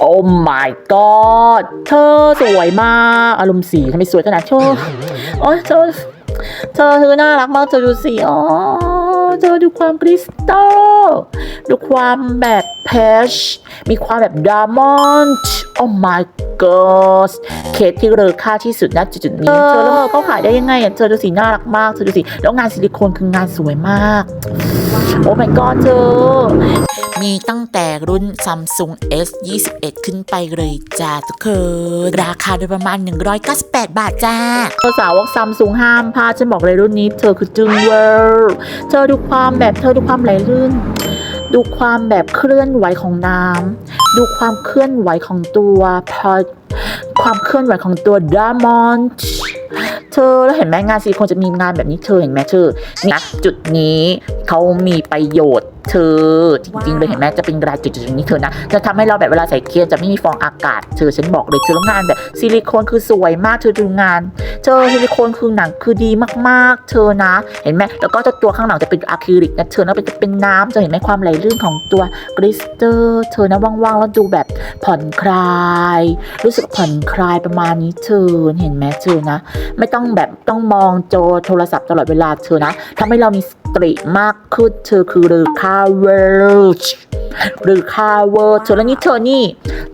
โอ้ my god เธอสวยมากอารมณ์สีทำไมสวยขนาดเธอโอ้เธอเธอเธอน่ารักมากเธอดูสิอ๋อเธอดูความคริสตัลดูความแบบเพชมีความแบบดามอนด์โอ้ my god เคสที่เลอค่าที่สุดณจุดๆนี้เธอแล้วเธอเขาขายได้ยังไงอะเธอดูสิน่ารักมากเธอดูสิแล้วงานซิลิโคนคืองานสวยมาก โอ้ my god เธอ มีตั้งแต่รุ่น Samsung S 21ขึ้นไปเลยจ้าทุกคนราคาโดยประมาณ 198 บาทจ้าเธอสาวกซัมซุงห้ามพลาดฉันบอกเลยรุ่นนี้ เธอคือจึงเวอร์เธอดูความแบบเธอดูความไหลลื่น ดูความแบบเคลื่อนไหวของน้ำดูความเคลื่อนไหวของตัวพอความเคลื่อนไหวของตัวดามอนด์เธอแล้วเห็นไหมงานซิลิโคนจะมีงานแบบนี้เธอเห็นไหมเธอนี่จุดนี้เขามีประโยชน์เธอจริงๆเลยเห็นไหมจะเป็นรายจุดจุดๆนี้เธอนะจะทำให้เราแบบเวลาใส่เคียนจะไม่มีฟองอากาศเธอฉันบอกเลยเธอแล้วงานแบบซิลิโคนคือสวยมากเธอดูงาน เธอซิลิโคนคือหนังคือดีมากๆ เธอนะ เห็นไหมแล้วก็จะตัวข้างหลังจะเป็นอะคริลิกนะเธอแล้วเป็นจะเป็นน้ำจะเห็นไหมความไหลลื่นของตัวกริสเตอร์เธอนะว่างๆแล้วดูแบบผ่อนคลาย รู้สึกผ่อนคลายประมาณนี้เธอเห็นไหมเธอนะ ไม่ต้องแบบต้องมองโจอโทรศัพท์ตลอดเวลาเธอนะทำให้เรามีสติมากขึ้นเธอคือเรือคาเวอร์หรือคาเวอร์เธอแล้วนี่เธอนี่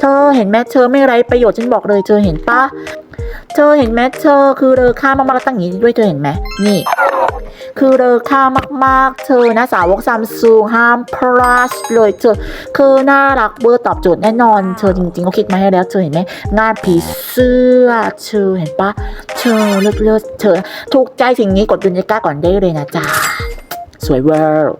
เธอเห็นไหมเธอไม่ไรประโยชน์ฉันบอกเลยเธอเห็นปะ เธอเห็นไหมเธอคือเรอค่ามากๆแล้วตั้งอย่างนี้ด้วยเธอเห็นไหมนี่ คือเรอค่ามากๆ เธอนะสาวกซัมซุงห้ามพลาดเลยเธอคือน่ารักเบอร์ตอบโจทย์แน่นอนเธอจริงๆเขาคิดมาให้แล้วเธอเห็นไหมงานผีเสื้อเธอเห็นปะเธอเลือกเลือกเธอถูกใจสิ่งนี้กดดุนยก้าก่อนได้เลยนะจ๊ะสวยเวอร์